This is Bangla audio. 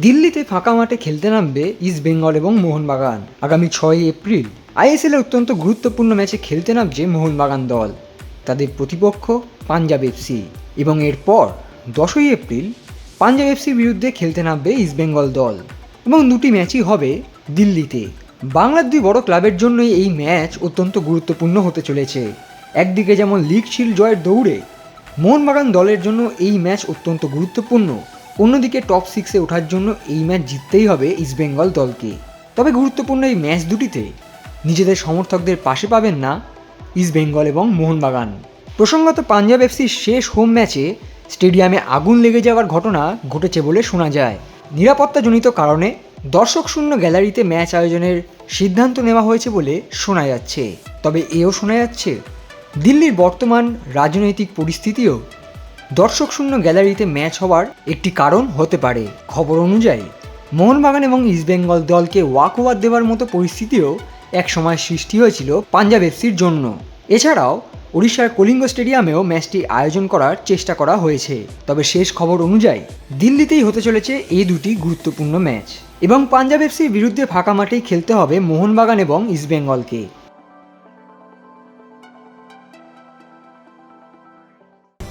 দিল্লিতে ফাঁকা মাঠে খেলতে নামবে ইস্ট বেঙ্গল এবং মোহনবাগান। আগামী ছয় এপ্রিল আইএসএল অত্যন্ত গুরুত্বপূর্ণ ম্যাচে খেলতে নামছে মোহনবাগান দল, তাদের প্রতিপক্ষ পাঞ্জাব এফসি এবং এরপর দশই এপ্রিল পাঞ্জাব এফসির বিরুদ্ধে খেলতে নামবে ইস্টবেঙ্গল দল। এবং দুটি ম্যাচই হবে দিল্লিতে। বাংলার দুই বড় ক্লাবের জন্যই এই ম্যাচ অত্যন্ত গুরুত্বপূর্ণ হতে চলেছে। একদিকে যেমন লিগ শিল জয়ের দৌড়ে মোহনবাগান দলের জন্য এই ম্যাচ অত্যন্ত গুরুত্বপূর্ণ। অন্যদিকে টপ সিক্সে ওঠার জন্য এই ম্যাচ জিততেই হবে ইস্টবেঙ্গল দলকে। তবে গুরুত্বপূর্ণ এই ম্যাচ দুটিতে নিজেদের সমর্থকদের পাশে পাবেন না ইস্টবেঙ্গল এবং মোহনবাগান। প্রসঙ্গত পাঞ্জাব এফসির শেষ হোম ম্যাচে স্টেডিয়ামে আগুন লেগে যাওয়ার ঘটনা ঘটেছে বলে শোনা যায়। নিরাপত্তাজনিত কারণে দর্শক শূন্য গ্যালারিতে ম্যাচ আয়োজনের সিদ্ধান্ত নেওয়া হয়েছে বলে শোনা যাচ্ছে। তবে এও শোনা যাচ্ছে, দিল্লির বর্তমান রাজনৈতিক পরিস্থিতিও দর্শক শূন্য গ্যালারিতে ম্যাচ হওয়ার একটি কারণ হতে পারে। খবর অনুযায়ী, মোহনবাগান এবং ইস্টবেঙ্গল দলকে ওয়াক ওভার দেওয়ার মতো পরিস্থিতিও একসময় সৃষ্টি হয়েছিল পাঞ্জাব এফসির জন্য। এছাড়াও, ওড়িশার কলিঙ্গ স্টেডিয়ামেও ম্যাচটি আয়োজন করার চেষ্টা করা হয়েছে। তবে শেষ খবর অনুযায়ী, দিল্লিতেই হতে চলেছে এই দুটি গুরুত্বপূর্ণ ম্যাচ। এবং পাঞ্জাব এফসির বিরুদ্ধে ফাঁকা মাঠেই খেলতে হবে মোহনবাগান এবং ইস্টবেঙ্গলকে